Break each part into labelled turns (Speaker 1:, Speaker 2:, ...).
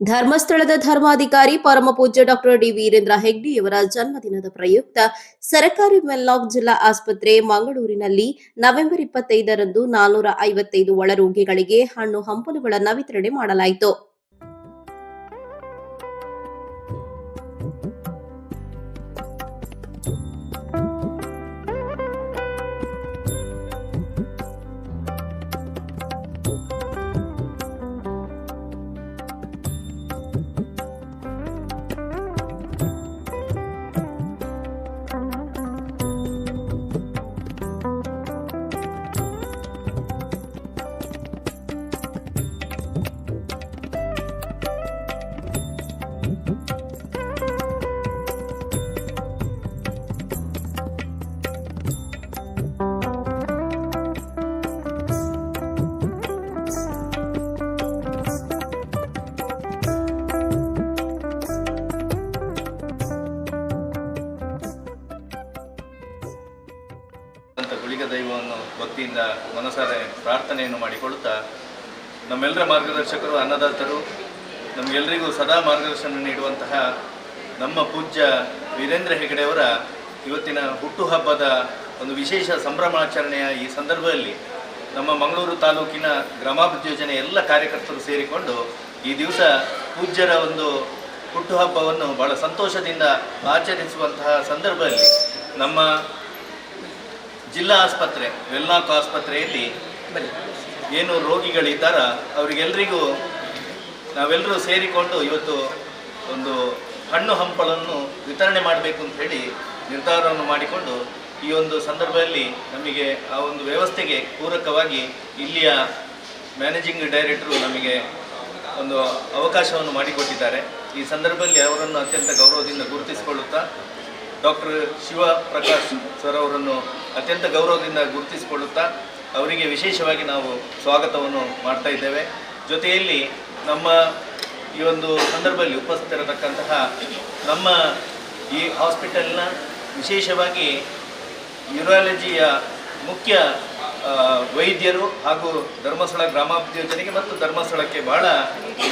Speaker 1: ಧರ್ಮಸ್ಥಳದ ಧರ್ಮಾಧಿಕಾರಿ, ಪರಮ ಪೂಜ್ಯ ಡಾಕ್ಟರ್ ಡಿ ವೀರೇಂದ್ರ ಹೆಗ್ಡೆಯವರ ಜನ್ಮದಿನದ ಪ್ರಯುಕ್ತ ಸರಕಾರಿ ವೆನ್ಲಾಕ್ ಜಿಲ್ಲಾ ಆಸ್ಪತ್ರೆ ಮಂಗಳೂರಿನಲ್ಲಿ ನವೆಂಬರ್ ಇಪ್ಪತ್ತೈದರಂದು ನಾನೂರ ಐವತ್ತೈದು ಒಳರೋಗಿಗಳಿಗೆ ಹಣ್ಣು ಹಂಪಲುಗಳನ್ನು ವಿತರಣೆ ಮಾಡಲಾಯಿತು.
Speaker 2: ದೈವವನ್ನು ಭಕ್ತಿಯಿಂದ ಮನಸಾರೆ ಪ್ರಾರ್ಥನೆಯನ್ನು ಮಾಡಿಕೊಳ್ಳುತ್ತಾ ನಮ್ಮೆಲ್ಲರ ಮಾರ್ಗದರ್ಶಕರು ಅನ್ನದಾತರು ನಮಗೆಲ್ಲರಿಗೂ ಸದಾ ಮಾರ್ಗದರ್ಶನ ನೀಡುವಂತಹ ನಮ್ಮ ಪೂಜ್ಯ ವೀರೇಂದ್ರ ಹೆಗಡೆಯವರ ಇವತ್ತಿನ ಹುಟ್ಟುಹಬ್ಬದ ಒಂದು ವಿಶೇಷ ಸಂಭ್ರಮಾಚರಣೆಯ ಈ ಸಂದರ್ಭದಲ್ಲಿ ನಮ್ಮ ಮಂಗಳೂರು ತಾಲೂಕಿನ ಗ್ರಾಮಾಭಿವೃದ್ಧಿ ಯೋಜನೆ ಎಲ್ಲ ಕಾರ್ಯಕರ್ತರು ಸೇರಿಕೊಂಡು ಈ ದಿವಸ ಪೂಜ್ಯರ ಒಂದು ಹುಟ್ಟುಹಬ್ಬವನ್ನು ಬಹಳ ಸಂತೋಷದಿಂದ ಆಚರಿಸುವಂತಹ ಸಂದರ್ಭದಲ್ಲಿ ನಮ್ಮ ಜಿಲ್ಲಾ ಆಸ್ಪತ್ರೆ, ವೆಲ್ನಾಕ್ ಆಸ್ಪತ್ರೆಯಲ್ಲಿ ಏನು ರೋಗಿಗಳಿದ್ದಾರ ಅವರಿಗೆಲ್ಲರಿಗೂ ನಾವೆಲ್ಲರೂ ಸೇರಿಕೊಂಡು ಇವತ್ತು ಒಂದು ಹಣ್ಣು ಹಂಪಲನ್ನು ವಿತರಣೆ ಮಾಡಬೇಕು ಅಂತ ಹೇಳಿ ನಿರ್ಧಾರವನ್ನು ಮಾಡಿಕೊಂಡು ಈ ಒಂದು ಸಂದರ್ಭದಲ್ಲಿ ನಮಗೆ ಆ ಒಂದು ವ್ಯವಸ್ಥೆಗೆ ಪೂರಕವಾಗಿ ಇಲ್ಲಿಯ ಮ್ಯಾನೇಜಿಂಗ್ ಡೈರೆಕ್ಟ್ರು ನಮಗೆ ಒಂದು ಅವಕಾಶವನ್ನು ಮಾಡಿಕೊಟ್ಟಿದ್ದಾರೆ. ಈ ಸಂದರ್ಭದಲ್ಲಿ ಅವರನ್ನು ಅತ್ಯಂತ ಗೌರವದಿಂದ ಗುರುತಿಸಿಕೊಳ್ಳುತ್ತಾ ಡಾಕ್ಟರ್ ಶಿವ ಪ್ರಕಾಶ್ ಸರ್ ಅವರನ್ನು ಅತ್ಯಂತ ಗೌರವದಿಂದ ಗುರುತಿಸಿಕೊಳ್ಳುತ್ತಾ ಅವರಿಗೆ ವಿಶೇಷವಾಗಿ ನಾವು ಸ್ವಾಗತವನ್ನು ಮಾಡ್ತಾ ಇದ್ದೇವೆ. ಜೊತೆಯಲ್ಲಿ ನಮ್ಮ ಈ ಒಂದು ಸಂದರ್ಭದಲ್ಲಿ ಉಪಸ್ಥಿತರತಕ್ಕಂತಹ ನಮ್ಮ ಈ ಹಾಸ್ಪಿಟಲ್ನ ವಿಶೇಷವಾಗಿ ಯುರಾಲಜಿಯ ಮುಖ್ಯ ವೈದ್ಯರು ಹಾಗೂ ಧರ್ಮಸ್ಥಳ ಗ್ರಾಮಾಭಿವೃದ್ಧಿ ಮತ್ತು ಧರ್ಮಸ್ಥಳಕ್ಕೆ ಬಹಳ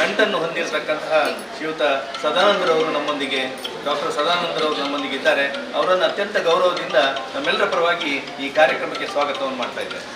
Speaker 2: ನಂಟನ್ನು ಹೊಂದಿರತಕ್ಕಂತಹ ಶ್ರೀಯುತ ಸದಾನಂದರವರು ನಮ್ಮೊಂದಿಗೆ, ಡಾಕ್ಟರ್ ಸದಾನಂದರವರು ನಮ್ಮೊಂದಿಗೆ ಇದ್ದಾರೆ. ಅವರನ್ನು ಅತ್ಯಂತ ಗೌರವದಿಂದ ನಮ್ಮೆಲ್ಲರ ಪರವಾಗಿ ಈ ಕಾರ್ಯಕ್ರಮಕ್ಕೆ ಸ್ವಾಗತವನ್ನು ಮಾಡ್ತಾ ಇದ್ದೇನೆ.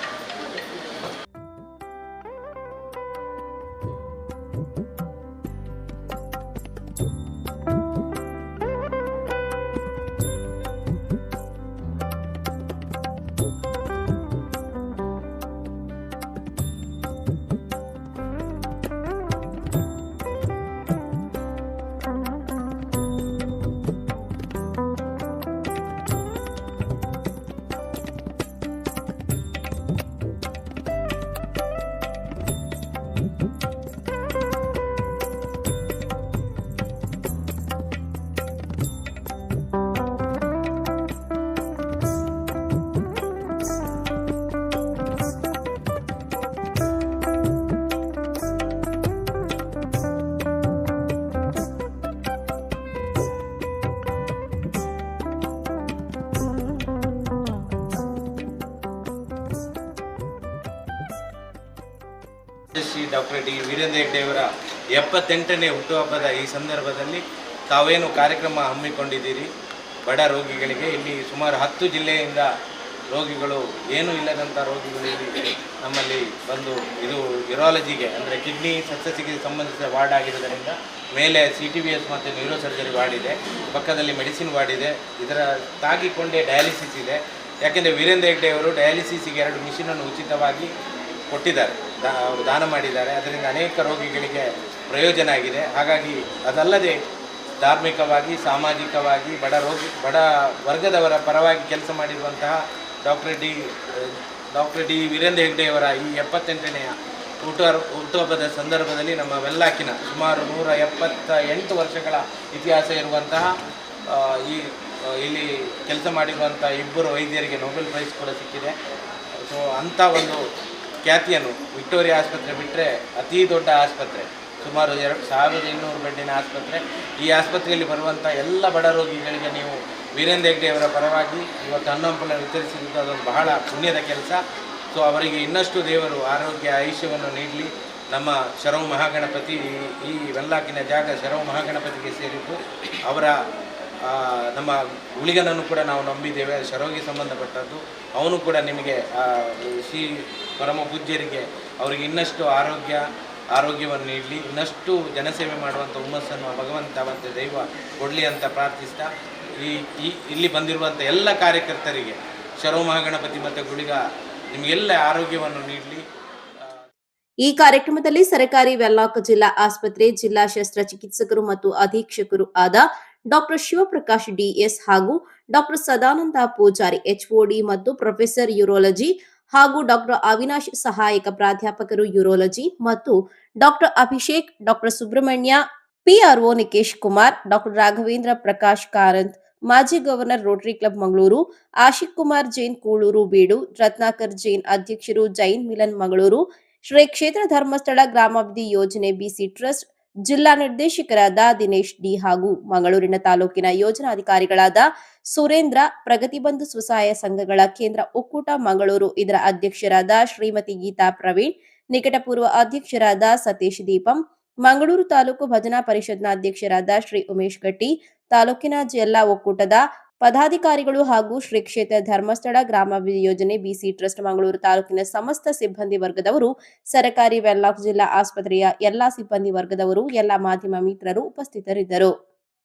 Speaker 3: ಶ್ರೀ ಡಾಕ್ಟರ್ ಡಿ ವೀರೇಂದ್ರ ಹೆಗ್ಡೆಯವರ ಎಪ್ಪತ್ತೆಂಟನೇ ಹುಟ್ಟುಹಬ್ಬದ ಈ ಸಂದರ್ಭದಲ್ಲಿ ತಾವೇನು ಕಾರ್ಯಕ್ರಮ ಹಮ್ಮಿಕೊಂಡಿದ್ದೀರಿ? ಬಡ ರೋಗಿಗಳಿಗೆ, ಇಲ್ಲಿ ಸುಮಾರು ಹತ್ತು ಜಿಲ್ಲೆಯಿಂದ ರೋಗಿಗಳು, ಏನೂ ಇಲ್ಲದಂಥ ರೋಗಿಗಳು ಇಲ್ಲಿ ನಮ್ಮಲ್ಲಿ ಬಂದು ಇದು ಯುರಾಲಜಿಗೆ, ಅಂದರೆ ಕಿಡ್ನಿ ಸಸ್ಯಸಿಗೆ ಸಂಬಂಧಿಸಿದ ವಾರ್ಡ್ ಆಗಿರೋದರಿಂದ ಮೇಲೆ ಸಿ ಟಿ ವಿ ಎಸ್ ಮತ್ತು ನ್ಯೂರೋ ಸರ್ಜರಿ ವಾರ್ಡ್ ಇದೆ, ಪಕ್ಕದಲ್ಲಿ ಮೆಡಿಸಿನ್ ವಾರ್ಡ್ ಇದೆ, ಇದರ ತಾಗಿಕೊಂಡೇ ಡಯಾಲಿಸಿಸ್ ಇದೆ. ಯಾಕೆಂದರೆ ವೀರೇಂದ್ರ ಹೆಗ್ಡೆಯವರು ಡಯಾಲಿಸಿಸ್ಗೆ ಎರಡು ಮಿಷಿನನ್ನು ಉಚಿತವಾಗಿ ಕೊಟ್ಟಿದ್ದಾರೆ. ದಾನ ಮಾಡಿದ್ದಾರೆ. ಅದರಿಂದ ಅನೇಕ ರೋಗಿಗಳಿಗೆ ಪ್ರಯೋಜನ ಆಗಿದೆ. ಹಾಗಾಗಿ ಅದಲ್ಲದೆ ಧಾರ್ಮಿಕವಾಗಿ, ಸಾಮಾಜಿಕವಾಗಿ, ಬಡ ರೋಗಿ, ಬಡ ವರ್ಗದವರ ಪರವಾಗಿ ಕೆಲಸ ಮಾಡಿರುವಂತಹ doctor D doctor D Veerendra ಹೆಗ್ಡೆಯವರ ಈ ಎಪ್ಪತ್ತೆಂಟನೆಯ ಹುಟ್ಟು ಹುಟ್ಟುಹಬ್ಬದ ಸಂದರ್ಭದಲ್ಲಿ ನಮ್ಮ ವೆಲ್ಲಾಕಿನ ಸುಮಾರು ನೂರ ಎಪ್ಪತ್ತ ಎಂಟು ವರ್ಷಗಳ ಇತಿಹಾಸ ಇರುವಂತಹ ಈ ಇಲ್ಲಿ ಕೆಲಸ ಮಾಡಿರುವಂಥ ಇಬ್ಬರು ವೈದ್ಯರಿಗೆ ನೊಬೆಲ್ ಪ್ರೈಸ್ ಕೂಡ ಸಿಕ್ಕಿದೆ. ಸೊ ಅಂಥ ಒಂದು ಖ್ಯಾತಿಯನ್ನು ವಿಕ್ಟೋರಿಯಾ ಆಸ್ಪತ್ರೆ ಬಿಟ್ಟರೆ ಅತಿ ದೊಡ್ಡ ಆಸ್ಪತ್ರೆ. ಸುಮಾರು ಎರಡು ಸಾವಿರದ ಇನ್ನೂರು ಬೆಡ್ಡಿನ ಆಸ್ಪತ್ರೆ. ಈ ಆಸ್ಪತ್ರೆಯಲ್ಲಿ ಬರುವಂಥ ಎಲ್ಲ ಬಡ ರೋಗಿಗಳಿಗೆ ನೀವು ವೀರೇಂದ್ರ ಹೆಗ್ಡೆಯವರ ಪರವಾಗಿ ಇವತ್ತು ಹಣ್ಣಂಪಲ ವಿತರಿಸಿದ್ದು ಅದೊಂದು ಬಹಳ ಪುಣ್ಯದ ಕೆಲಸ. ಸೊ ಅವರಿಗೆ ಇನ್ನಷ್ಟು ದೇವರು ಆರೋಗ್ಯ, ಆಯುಷ್ಯವನ್ನು ನೀಡಲಿ. ನಮ್ಮ ಶರವು ಮಹಾಗಣಪತಿ ಈ ವೆಲ್ಲಾಕಿನ ಜಾಗ ಶರವು ಮಹಾಗಣಪತಿಗೆ ಸೇರಿದ್ದು ಅವರ ನಮ್ಮ ಹುಳಿಗನನ್ನು ಕೂಡ ನಾವು ನಂಬಿದ್ದೇವೆ. ಶರೋಗಿ ಸಂಬಂಧಪಟ್ಟದ್ದು ಅವನು ಕೂಡ ನಿಮಗೆ ಶ್ರೀ ಪರಮ ಪೂಜ್ಯರಿಗೆ ಅವರಿಗೆ ಇನ್ನಷ್ಟು ಆರೋಗ್ಯ, ಆರೋಗ್ಯವನ್ನು ನೀಡಲಿ. ಇನ್ನಷ್ಟು ಜನಸೇವೆ ಮಾಡುವಂಥ ಹುಮ್ಮಸ್ಸನ್ನು ಭಗವಂತ ಮತ್ತು ದೈವ ಕೊಡಲಿ ಅಂತ ಪ್ರಾರ್ಥಿಸ್ತಾ, ಈ ಈ, ಇಲ್ಲಿ ಬಂದಿರುವಂಥ ಎಲ್ಲ ಕಾರ್ಯಕರ್ತರಿಗೆ ಶರೋ ಮಹಾಗಣಪತಿ ಮತ್ತು ಗುಳಿಗ ನಿಮಗೆಲ್ಲ ಆರೋಗ್ಯವನ್ನು ನೀಡಲಿ.
Speaker 1: ಈ ಕಾರ್ಯಕ್ರಮದಲ್ಲಿ ಸರಕಾರಿ ವೆಲ್ಲಾಕ್ ಜಿಲ್ಲಾ ಆಸ್ಪತ್ರೆ, ಜಿಲ್ಲಾ ಶಸ್ತ್ರಚಿಕಿತ್ಸಕರು ಮತ್ತು ಅಧೀಕ್ಷಕರು ಆದ ಡಾಕ್ಟರ್ ಶಿವಪ್ರಕಾಶ್ ಡಿಎಸ್ ಹಾಗೂ ಡಾಕ್ಟರ್ ಸದಾನಂದ ಪೂಜಾರಿ ಎಚ್ಒಡಿ ಮತ್ತು ಪ್ರೊಫೆಸರ್ ಯೂರೋಲಜಿ ಹಾಗೂ ಡಾಕ್ಟರ್ ಅವಿನಾಶ್ ಸಹಾಯಕ ಪ್ರಾಧ್ಯಾಪಕರು ಯೂರೋಲಜಿ ಮತ್ತು doctor Abhishek, doctor Subrahmanya, PRO Nikesh Kumar, doctor Raghavendra Prakash Karanth, ಮಾಜಿ governor Rotary club Mangaluru, Ashik Kumar Jain Kuluru Beedu, Ratnakar Jain ಅಧ್ಯಕ್ಷರು ಜೈನ್ ಮಿಲನ್ ಮಂಗಳೂರು, ಶ್ರೀ ಕ್ಷೇತ್ರ ಧರ್ಮಸ್ಥಳ ಗ್ರಾಮಾಭಿವೃದ್ಧಿ ಯೋಜನೆ ಬಿಸಿ ಟ್ರಸ್ಟ್ ಜಿಲ್ಲಾ ನಿರ್ದೇಶಕರಾದ ದಿನೇಶ್ ಡಿ ಹಾಗೂ ಮಂಗಳೂರಿನ ತಾಲೂಕಿನ ಯೋಜನಾಧಿಕಾರಿಗಳಾದ ಸುರೇಂದ್ರ ಪ್ರಗತಿಬಂಧು ಸ್ವಸಹಾಯ ಸಂಘಗಳ ಕೇಂದ್ರ ಒಕ್ಕೂಟ ಮಂಗಳೂರು, ಇದರ ಅಧ್ಯಕ್ಷರಾದ ಶ್ರೀಮತಿ ಗೀತಾ ಪ್ರವೀಣ್, ನಿಕಟಪೂರ್ವ ಅಧ್ಯಕ್ಷರಾದ ಸತೀಶ್ ದೀಪಂ, ಮಂಗಳೂರು ತಾಲೂಕು ಭಜನಾ ಪರಿಷತ್ನ ಅಧ್ಯಕ್ಷರಾದ ಶ್ರೀ ಉಮೇಶ್ ಗಟ್ಟಿ, ತಾಲೂಕಿನ ಜಿಲ್ಲಾ ಒಕ್ಕೂಟದ ಪದಾಧಿಕಾರಿಗಳು ಹಾಗೂ ಶ್ರೀ ಕ್ಷೇತ್ರ ಧರ್ಮಸ್ಥಳ ಗ್ರಾಮಾಭಿವೃದ್ಧಿ ಯೋಜನೆ ಬಿಸಿ ಟ್ರಸ್ಟ್ ಮಂಗಳೂರು ತಾಲೂಕಿನ ಸಮಸ್ತ ಸಿಬ್ಬಂದಿ ವರ್ಗದವರು, ಸರ್ಕಾರಿ ವೆಲ್ಲಾಕ್ ಜಿಲ್ಲಾ ಆಸ್ಪತ್ರೆಯ ಎಲ್ಲಾ ಸಿಬ್ಬಂದಿ ವರ್ಗದವರು, ಎಲ್ಲಾ ಮಾಧ್ಯಮ ಮಿತ್ರರು ಉಪಸ್ಥಿತರಿದ್ದರು.